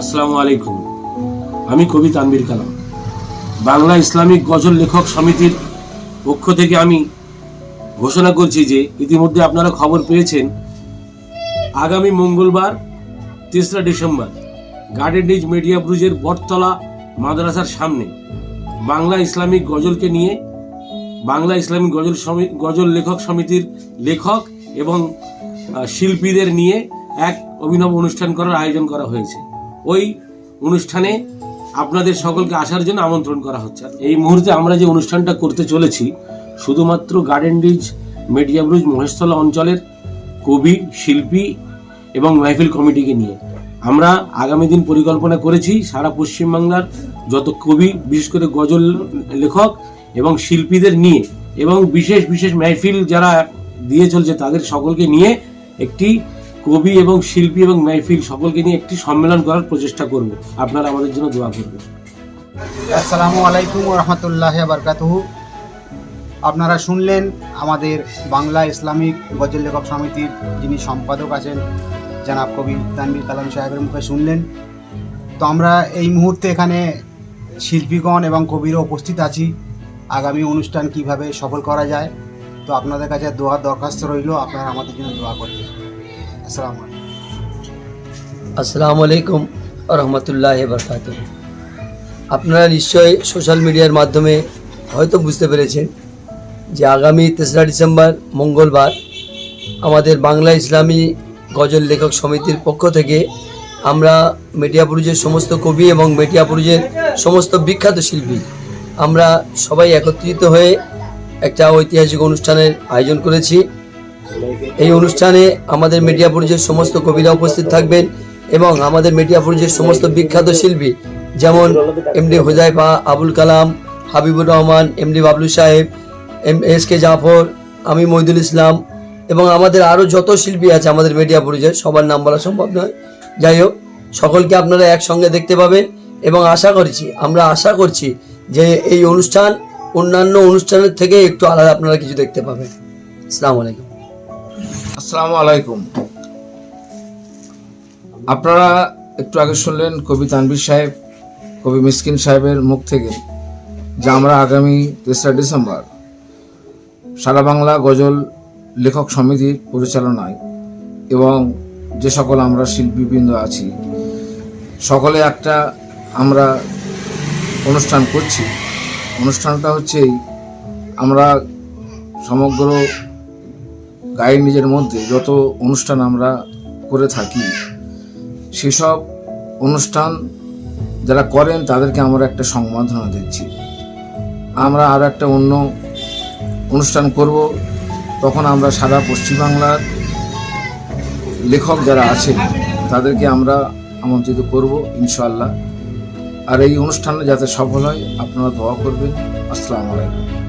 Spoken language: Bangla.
আসসালামু আলাইকুম। আমি কবি তানবীর কালাম। বাংলা ইসলামিক গজল লেখক সমিতির পক্ষ থেকে আমি ঘোষণা করছি যে ইতিমধ্যে আপনারা খবর পেয়েছেন, আগামী মঙ্গলবার তেসরা ডিসেম্বর গার্ডেন রিজ মিডিয়া ব্রুজের বটতলা মাদ্রাসার সামনে বাংলা ইসলামিক গজলকে নিয়ে বাংলা ইসলামিক গজল গজল লেখক সমিতির লেখক এবং শিল্পীদের নিয়ে এক অভিনব অনুষ্ঠান করার আয়োজন করা হয়েছে। ওই অনুষ্ঠানে আপনাদের সকলকে আসার জন্য আমন্ত্রণ করা হচ্ছে। এই মুহূর্তে আমরা যে অনুষ্ঠানটা করতে চলেছি, শুধুমাত্র Garden Reach media Bruj Maheshtala অঞ্চলের কবি, শিল্পী এবং মাহফিল কমিটিকে নিয়ে। আমরা আগামী দিন পরিকল্পনা করেছি সারা পশ্চিমবাংলার যত কবি, বিশেষ করে গজল লেখক এবং শিল্পীদের নিয়ে এবং বিশেষ বিশেষ মাহফিল যারা দিয়ে চলছে তাদের সকলকে নিয়ে একটি কবি এবং শিল্পী এবং মাহফিল সকলকে নিয়ে একটি সম্মেলন করার প্রচেষ্টা করব। আপনারা আমাদের জন্য দোয়া করবেন। আসসালামু আলাইকুম রহমতুল্লাহ বারকাতুহু। আপনারা শুনলেন আমাদের বাংলা ইসলামিক গজল লেখক সমিতির যিনি সম্পাদক আছেন, জানাব কবি তানবির কালাম সাহেবের মুখে শুনলেন। তো আমরা এই মুহূর্তে এখানে শিল্পীগণ এবং কবিরা উপস্থিত আছি। আগামী অনুষ্ঠান কীভাবে সফল করা যায়, তো আপনাদের কাছে দোয়ার দরখাস্ত রইল, আপনারা আমাদের জন্য দোয়া করবেন। আসসালামু আলাইকুম। রহমতুল্লাহ বরকাত আপনারা নিশ্চয়ই সোশ্যাল মিডিয়ার মাধ্যমে হয়তো বুঝতে পেরেছেন যে আগামী তেসরা ডিসেম্বর মঙ্গলবার আমাদের বাংলা ইসলামী গজল লেখক সমিতির পক্ষ থেকে আমরা মেটিয়াপুরুজের সমস্ত কবি এবং মেটিয়াপুরুজের সমস্ত বিখ্যাত শিল্পী আমরা সবাই একত্রিত হয়ে একটা ঐতিহাসিক অনুষ্ঠানের আয়োজন করেছি। এই অনুষ্ঠানে আমাদের মিডিয়াপুরুজের সমস্ত কবিরা উপস্থিত থাকবেন এবং আমাদের মিডিয়াপুরুজের সমস্ত বিখ্যাত শিল্পী, যেমন এমডি হুজাইফা, আবুল কালাম, হাবিবুর রহমান এমডি বাবলু সাহেব, এম এস কে জাফর, আমি মহিদুল ইসলাম এবং আমাদের আরও যত শিল্পী আছে আমাদের মিডিয়াপুরুজের সবার নাম বলা সম্ভব নয়। যাই হোক, সকলকে আপনারা একসঙ্গে দেখতে পাবেন এবং আশা করছি, আমরা আশা করছি যে এই অনুষ্ঠান অন্যান্য অনুষ্ঠানের থেকে একটু আলাদা আপনারা কিছু দেখতে পাবেন। আসসালামু আলাইকুম। আসসালামু আলাইকুম। আপনারা একটু আগে শুনলেন কবি তানবির সাহেব, কবি মিসকিন সাহেবের মুখ থেকে যে আমরা আগামী তেসরা ডিসেম্বর সারা বাংলা গজল লেখক সমিতির পরিচালনায় এবং যে সকল আমরা শিল্পীবৃন্দ আছি, সকলে একটা আমরা অনুষ্ঠান করছি। অনুষ্ঠানটা হচ্ছে আমরা সমগ্র গায়ের নিজের মধ্যে যত অনুষ্ঠান আমরা করে থাকি, সেসব অনুষ্ঠান যারা করেন তাদেরকে আমরা একটা সংবর্ধনা দিচ্ছি। আমরা আর একটা অন্য অনুষ্ঠান করব, তখন আমরা সারা পশ্চিমবাংলার লেখক যারা আছেন, তাদেরকে আমরা আমন্ত্রিত করব ইনশাআল্লাহ। আর এই অনুষ্ঠানে যাতে সফল হয়, আপনারা দোয়া করবেন। আসসালামু আলাইকুম।